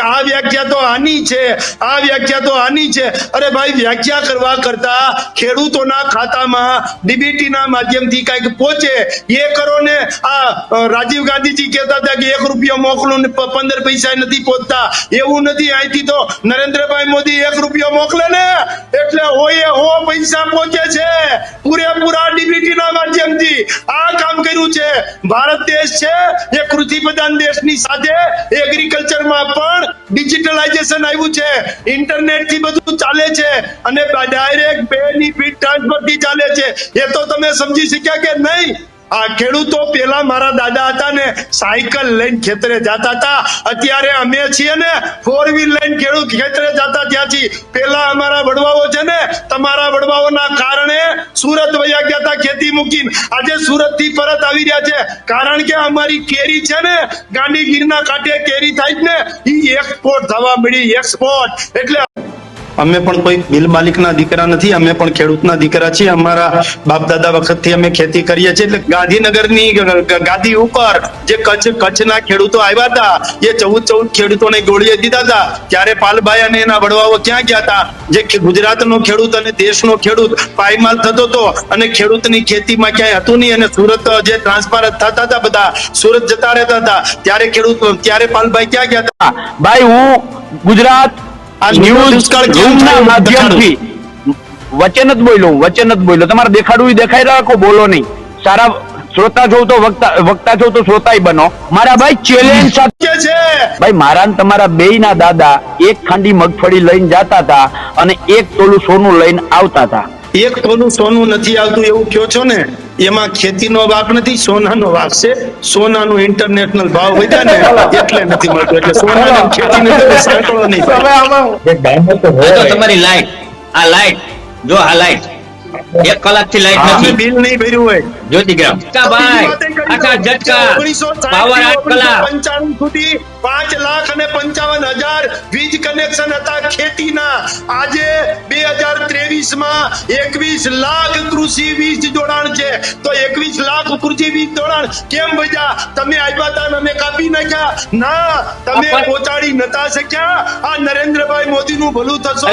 આ વ્યાખ્યા તો આની છે, આ વ્યાખ્યા તો આની છે. અરે ભાઈ, વ્યાખ્યા કરવા કરતા ખેડૂતોના ખાતામાં ડીબીટી ના માધ્યમથી કંઈક પહોંચે. એ કરો ને. આ રાજીવ ગાંધીજી કહેતા હતા કે એક રૂપિયો મોકલો ને પંદર પૈસા નથી પહોંચતા. એવું નથી, અહીંથી તો નરેન્દ્રભાઈ મોદી એક રૂપિયો મોકલે ને. એટલે હોએ હો પૈસા પહોંચે છે. પૂરેપૂરા ડીબીટી ના માધ્યમથી. આ કર્યું છે. ભારત દેશ છે એ કૃષિ પ્રધાન દેશની સાથે એગ્રીકલ્ચરમાં પણ ડિજિટલાઇઝેશન આવ્યું છે. ઇન્ટરનેટથી બધું ચાલે છે અને ડાયરેક્ટ બેનિફિટ ટ્રાન્સફરથી ચાલે છે. એ તો તમે સમજી શક્યા કે નહીં? આ ખેડૂતો પેલા મારા દાદા હતા ને સાયકલ લઈને ખેતરે જતા હતા. અત્યારે અમે છીએ ને ફોર વ્હીલ લઈને ખેડૂત ખેતરે જતા ત્યાંથી. પેલા અમારા વડવાઓ છે ને તમારા વડવાઓના કારણે સુરત વયા ગયા હતા ખેતી મૂકીને. આજે સુરતથી પરત આવી રહ્યા છે. કારણ કે અમારી કેરી છે ને ગાંધીગીરના કાંઠે કેરી થાય ને એ એક્સપોર્ટ થવા મળી એક્સપોર્ટ એટલે અમે પણ કોઈ મિલ માલિકના દીકરા નથી, અમે પણ ખેડૂતના દીકરા છીએ. અમારા બાપ દાદા વખતથી અમે ખેતી કરીએ છીએ. એટલે ગાંધીનગરની ની ગાદી ઉપર જે કચ્છ, કચ્છના ખેડૂતો આવ્યા હતા, એ ચૌદ ચૌદ ખેડૂતોને ગોળીએ દીધા હતા. ત્યારે પાલભાઈ અને એના વડવાઓ ક્યાં ગયા હતા? જે ગુજરાત ગુજરાતનો ખેડૂત અને દેશનો ખેડૂત પાયમાલ થતો હતો અને ખેડૂતની ખેતીમાં ક્યાંય હતું નહીં અને સુરત જે ટ્રાન્સફર થતા હતા બધા, સુરત જતા રહેતા હતા. ત્યારે ખેડૂત, ત્યારે પાલભાઈ ક્યાં ગયા હતા? ભાઈ, હું ગુજરાત આ ન્યૂઝ? માધ્યમથી? વચન જ બોલ્યો વચન જ બોલ્યો. તમારે દેખાડવું દેખાઈ રાખો બોલો નહીં. સારા શ્રોતા છો તો વક્તા વક્તા છો તો શ્રોતાય બનો. મારા ભાઈ ચેલેન્જ સાથે છે? ભાઈ મારા ને તમારા બેયના દાદા એક ખાંડી મગફળી લઈને જાતા હતા અને એક તોલું સોનું લઈને આવતા હતા. એક તોલું સોનું નથી આવતું એવું કયો છો ને? એમાં ખેતીનો વાક નથી સોનાનો વાક છે. સોનાનું ઇન્ટરનેશનલ ભાવ વધ્યા ને એટલે નથી મળતું. એટલે સોના ખેતી નથી સાંકળો નહીં તમારી લાઈટ. આ લાઈટ. જો આ લાઈટ. એક કલાકથી લાઈટ નથી. બિલ નહીં ભર્યું હોય. જ્યોતિગ્રામ કા ભાઈ આખા ઝટકા પાવર આઠ કલાક. પંચાણું સુધી પાંચ લાખ અને પંચાવન હજાર વીજ કનેક્શન હતા ખેતીના. આજે બે હજાર ત્રેવીસમાં એકવીસ લાખ કૃષિ વીજ જોડાણ છે. તો એકવીસ લાખ કૃષિ વીજ જોડાણ કેમ બજા તમે આવ્યા હતા અમે કાપી નાખ્યા. ના તમે પહોંચાડી નતા શક્યા. આ નરેન્દ્રભાઈ મોદી નું ભલું થશે.